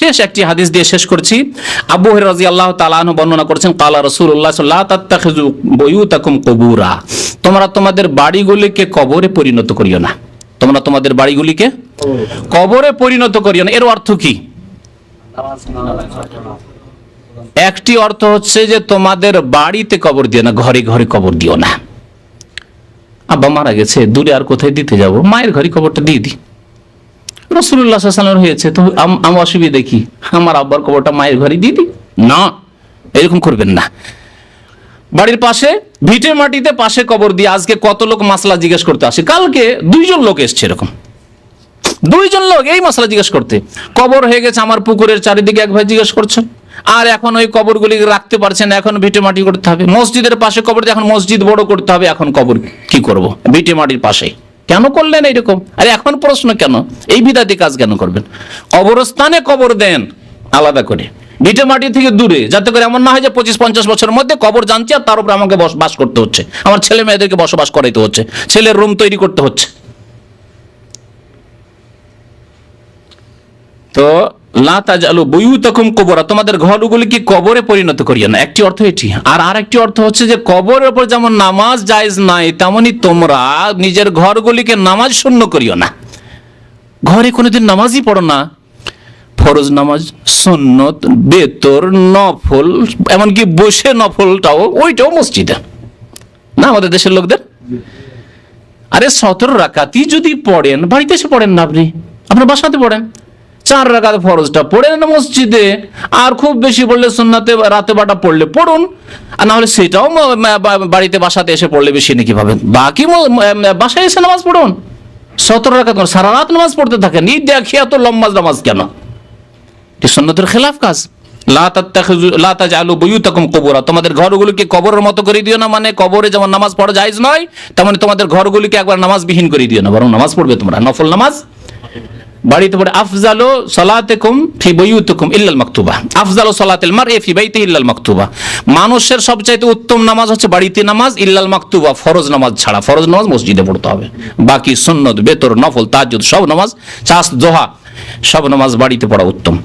শেষ একটি হাদিস দিয়ে শেষ করছি। আবু রাজি আল্লাহ তালাহ বর্ণনা করছেন, কালা বয়ুতাকুম কবুরা। তোমরা তোমাদের বাড়িগুলিকে কবরে পরিণত করিও না। তোমরা তোমাদের বাড়িগুলিকে কবরে পরিণত করিও না। এর অর্থ কি? একটি অর্থ হচ্ছে যে তোমাদের বাড়িতে কবর দিও না, ঘরে ঘরে কবর দিও না। আব্বা মারা গেছে, দূরে আর কোথায় দিতে যাব? মায়ের ঘরে কবরটা দিয়ে দিই। রসুল্লাহ সাল্লামের হয়েছে তো আম- অসুবিধা কি আমার আব্বার কবরটা মায়ের ঘরে দিয়ে দিই না, এরকম করবেন না। বাড়ির পাশে ভিটে মাটিতে পাশে কবর দিয়ে আজকে কত লোক মাসলা জিজ্ঞেস করতে আসে? কালকে দুইজন লোক এসছে এরকম। দুইজন লোক এই মশলা জিজ্ঞেস করতে। কবর হয়ে গেছে আমার পুকুরের চারিদিকে, এক ভাই জিজ্ঞেস করছেন, আর এখন ওই কবরগুলি রাখতে পারছেন এখন ভিটে মাটি করতে হবে? মসজিদের পাশে কবর এখন মসজিদ বড় করতে হবে, এখন কবর কি করব? ভিটে মাটির পাশে। কেন করলেন এইরকম? আরে এখন প্রশ্ন কেন? এই বিদাতি কাজ কেন করবেন? কবরস্থানে কবর দেন, আলাদা করে। ভিটে মাটি থেকে দূরে, যাতে করে এমন না হয় যে পঁচিশ পঞ্চাশ বছরের মধ্যে কবর জানছি আর তার উপরে আমাকে বস- করতে হচ্ছে। আমার ছেলে মেয়েদেরকে বসবাস করাইতে হচ্ছে। ছেলের রুম তৈরি করতে হচ্ছে। তো লাতাজ আলু বইউতকুম কবরা, তোমাদের ঘরগুলিকে কবরে পরিণত করিও না। একটি অর্থ এটি। আর আর একটি অর্থ হচ্ছে যে, কবরের উপর যেমন নামাজ জায়েজ নাই, তেমনি তোমরা নিজের ঘরগুলিকে নামাজ শূন্য করিও না। ঘরে কোনোদিন নামাজই পড়ো না। ফরজ নামাজ, সুন্নত, বেতর, নফল, এমনকি বসে নফলটাও, ওইটাও মসজিদে। না আমাদের দেশের লোকদের? আরে সতেরো রাকাতই যদি পড়েন, বাড়িতে এসে পড়েন না আপনি। আপনার বাসাতে পড়েন। চার রাকাত ফরজটা পড়ে না মসজিদে, আর খুব বেশি পড়লে সুন্নাতে রাতে বাটা পড়লে পড়ুন। আর না হলে সেটাও বাড়িতে বাসাতে এসে পড়লে বেশি নাকি পাবেন। বাকি বাসায় এসে নামাজ পড়ুন। সতেরো রাকাত সারা রাত নামাজ পড়তে থাকেন। এই দেখি এত লম্বা নামাজ কেন? সুন্নতের খেলাফ কাজ। তোমাদের ঘরগুলোকে কবরের মতো করে দিও না মানে কবরে যেমন নামাজ পড়া জায়েজ নয়, তেমনি তোমাদের ঘরগুলিকে একবার নামাজ বিহীন করে দিও না, বরং নামাজ পড়বে তোমরা। নফল নামাজ বাড়িতে পড়ে, আফজালু সালাতিকুম ফি বুয়ুতিকুম ইল্লাল মাকতুবা। আফজালু মার এ ফি বাইতি ইল্লাল মাকতুবা। মানুষের সবচাইতে উত্তম নামাজ হচ্ছে বাড়িতে নামাজ, ইল্লাল মাকতুবা। ফরজ নামাজ ছাড়া, ফরজ নামাজ মসজিদে পড়তে হবে। বাকি সুন্নত, বেতর, নফল তাজ্জুদ সব নামাজ চাস দোহা সব নামাজ বাড়িতে পড়া উত্তম।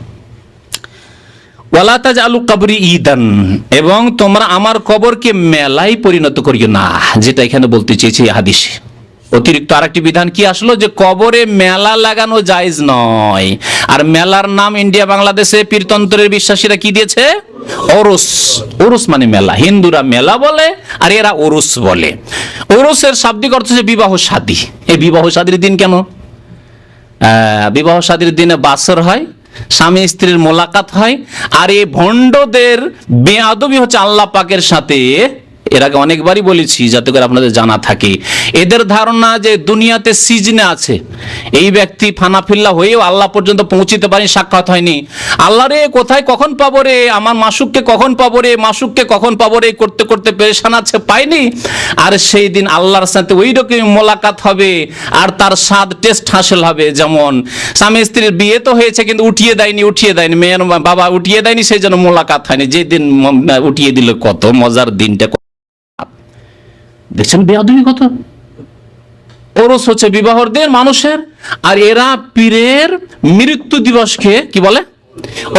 ওয়ালা তাজআলু কবরি ঈদান, এবং তোমরা আমার কবরকে মেলায় পরিণত করিও না, যেটা এখানে বলতে চেয়েছি হাদিসে। অতিরিক্ত আরেকটি বিধান কি আসলো? যে কবরে মেলা লাগানো জায়েজ নয়। আর মেলার নাম ইন্ডিয়া বাংলাদেশে পীরতন্ত্রের বিশ্বাসীরা কি দিয়েছে? ওরস। ওরস মানে মেলা। হিন্দুরা মেলা বলে আর এরা ওরস বলে। ওরসের শাব্দিক অর্থ হচ্ছে বিবাহ শাদী এই বিবাহ শাদীর দিন কেন? বিবাহ শাদীর দিনে বাসর হয়, স্বামী স্ত্রীর মোলাকাত হয়, আর এই ভণ্ডদের বেয়াদবি হচ্ছে আল্লাহ পাকের সাথে এর আগে অনেকবারই বলেছি, যাতে করে আপনাদের জানা থাকে। এদের ধারণা যে দুনিয়াতে সিজনে আছে, এই ব্যক্তি ফানাফিল্লা হয়েও আল্লাহ পর্যন্ত পৌঁছিতে পারেনি, সাক্ষাৎ হয়নি। আল্লাহ রে, কোথায় কখন পাবো রে? আমার মাসুককে কখন পাবো রে? মাসুককে কখন পাবো রে? করতে করতে পেরেশান আছে, পাইনি? আর সেই দিন আল্লাহর সাথে ওই রকম মোলাকাত হবে, আর তার স্বাদ টেস্ট হাসিল হবে, যেমন স্বামী স্ত্রীর বিয়ে তো হয়েছে, কিন্তু উঠিয়ে দেয়নি উঠিয়ে দেয়নি। মেয়ের বাবা উঠিয়ে দেয়নি, সেই জন্য মোলাকাত হয়নি। যেদিন উঠিয়ে দিল, কত মজার দিনটা দেখছেন বেয়াদবি কত? ওরস হচ্ছে বিবাহর দিন মানুষের, আর এরা পীরের মৃত্যু দিবসকে কি বলে?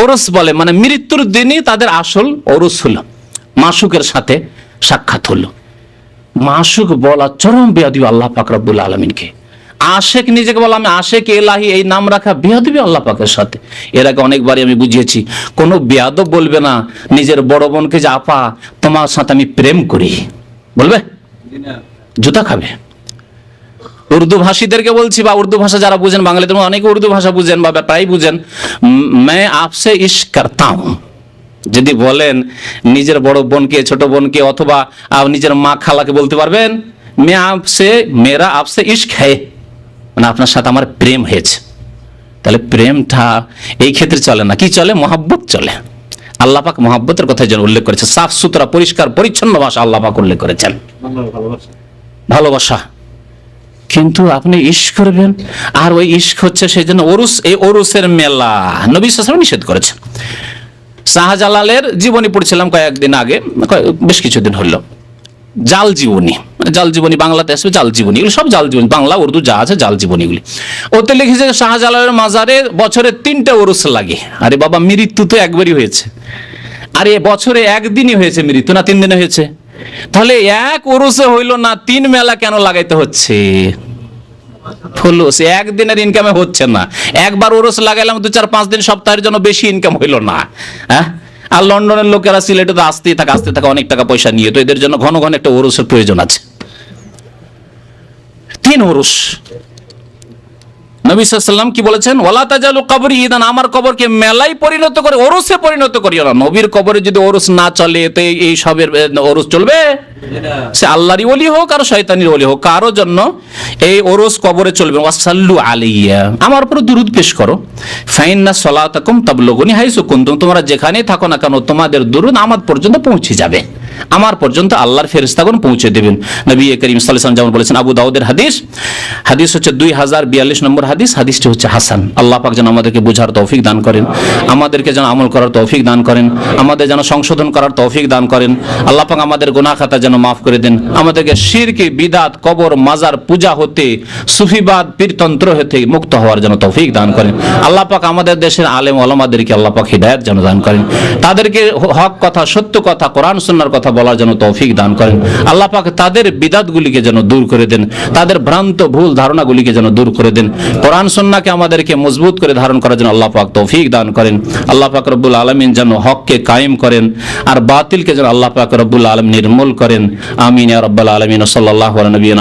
ওরস বলে মানে মৃত্যুর দিনই তাদের আসল ওরস হলো, মাসুকের সাথে সাক্ষাৎ হলো। মাসুক বলা চরম বেয়াদি আল্লাহ পাক রব্বুল আলমিনকে। আশেক নিজেকে বলা, আমি আশেক এলাহি, এই নাম রাখা বেয়াদবি আল্লাহ পাকের সাথে। এর আগে অনেকবারই আমি বুঝিয়েছি, কোনো বেয়াদব বলবে না, নিজের বড় বোনকে যে, আপা, তোমার সাথে আমি প্রেম করি। বলবে? জুতা খাবে। উর্দু ভাষীদেরকে বলছি বা উর্দু ভাষা যারা বুঝেন, বাঙালিদের মধ্যে অনেকে উর্দু ভাষা বুঝেন বা প্রায় বুঝেন, মে আপসে ইস করতা যদি বলেন, নিজের বড় বোনকে, ছোট বোনকে অথবা নিজের মা খালাকে বলতে পারবেন, মে আপসে মেয়েরা আপসে ইস্ক হ্যায়। মানে আপনার সাথে আমার প্রেম হয়েছে। তাহলে প্রেমটা এই ক্ষেত্রে চলে না। কি চলে? মহাব্বত চলে। আল্লাহ পাক মহাব্বতের কথা যেন উল্লেখ করেছে। সাফ সুতরা পরিষ্কার পরিচ্ছন্ন ভাষা আল্লাপাক উল্লেখ করেছেন। ভালোবাসা। কিন্তু আপনি ইস্ক করবেন আর ওই ইস্ক হচ্ছে সেই জন্য ওরুস এই ওরুসের মেলা। নবী সালাম নিষেধ করেছেন। শাহজালালের জীবনী পড়ছিলাম কয়েকদিন আগে বেশ কিছুদিন হলো। জাল জীবনী মানে জাল জীবনী বাংলাতে আসবে, জাল জীবনী, এগুলো সব জাল জীবনী, বাংলা, উর্দু যা আছে জাল জীবনীগুলি ওতে লিখেছে শাহজালালের মাজারে বছরে তিনটে ওরস লাগে। আরে বাবা, মৃত্যু তো একবারই হয়েছে। আরে বছরে একদিনই হয়েছে মৃত্যু, না তিন দিনে হয়েছে? তাহলে এক ওরসে হইল না তিন মেলা কেন লাগাইতে হচ্ছে? ফুলুস, একদিনের ইনকামে হচ্ছে না। একবার ওরস লাগাইলাম, দু চার পাঁচ দিন সপ্তাহের জন্য বেশি ইনকাম হইল না। হ্যাঁ? আর লন্ডনের লোকেরা সিলেটে তো আসতেই থাকে আসতে থাকে, অনেক টাকা পয়সা নিয়ে। তো এদের জন্য ঘন ঘন একটা ওরসের প্রয়োজন আছে। তিন ওরস। নবী সাল্লাম কি বলেছেন? ওলা তাজালু কবরি ইদান আমার কবরকে মেলাই পরিণত করে, ওরসে পরিণত করিও না। নবীর কবরে যদি ওরস না চলে, তো এই- সবের ওরস চলবে? সে আল্লাহরই ওলি হোক আর শয়তানির ওলি হোক কারোর জন্য এই ওরস কবরে চলবে ওয়াসাল্লু আলাইয়া আমার উপর দুরুদ পেশ করো। ফাইন্না সলাতাকুম তাবলুগুনি হাইসু কুনতুম তোমরা যেখানেই থাকো না কেন, তোমাদের দুরুদ আমার পর্যন্ত পৌঁছে যাবে। আমার পর্যন্ত আল্লাহর ফেরেশতাগণ পৌঁছে দেবেন। নবী করিম ওয়াসাল্লাম যেমন বলেছেন, আবু দাউদের হাদিস। হাদিস হচ্ছে দুই হাজার বিয়াল্লিশ নম্বর হাদিস, হাদিসটি হচ্ছে হাসান। আল্লাহ পাক যেন আমাদেরকে বোঝার তৌফিক দান করেন, আমাদেরকে যেন আমল করার তৌফিক দান করেন, আমাদের যেন সংশোধন করার তৌফিক দান করেন। আল্লাহ পাক আমাদের গুনাহ খাতা যেন মাফ করে দেন, আমাদেরকে শিরকে, বিদাত, কবর, মাজার, পূজা হতে, সুফিবাদ, পীরতন্ত্র হতে মুক্ত হওয়ার জন্য তৌফিক দান করেন। আল্লাহ পাক আমাদের দেশের আলেম ওলামাদেরকে আল্লাহ পাক হিদায়াত যেন দান করেন। তাদেরকে হক কথা, সত্য কথা, কোরআন সুন্নাহর কথা বলার জন্য তৌফিক দান করেন। আল্লাহ পাক তাদের বিদাতগুলিকে যেন দূর করে দেন, তাদের ভ্রান্ত ভুল ধারণাগুলিকে যেন দূর করে দেন। কোরআন সন্নাকে আমাদেরকে মজবুত করে ধারণ করার জন্য আল্লাহ পাক তৌফিক দান করেন। আল্লাহ পাক রব্বুল আলমিন যেন হককে কায়েম করেন আর বাতিলকে যেন আল্লাহ পাক রব্বুল আলম নির্মূল করেন। আমিন রব্বাল আলমিন। সাল্লাহ নবীন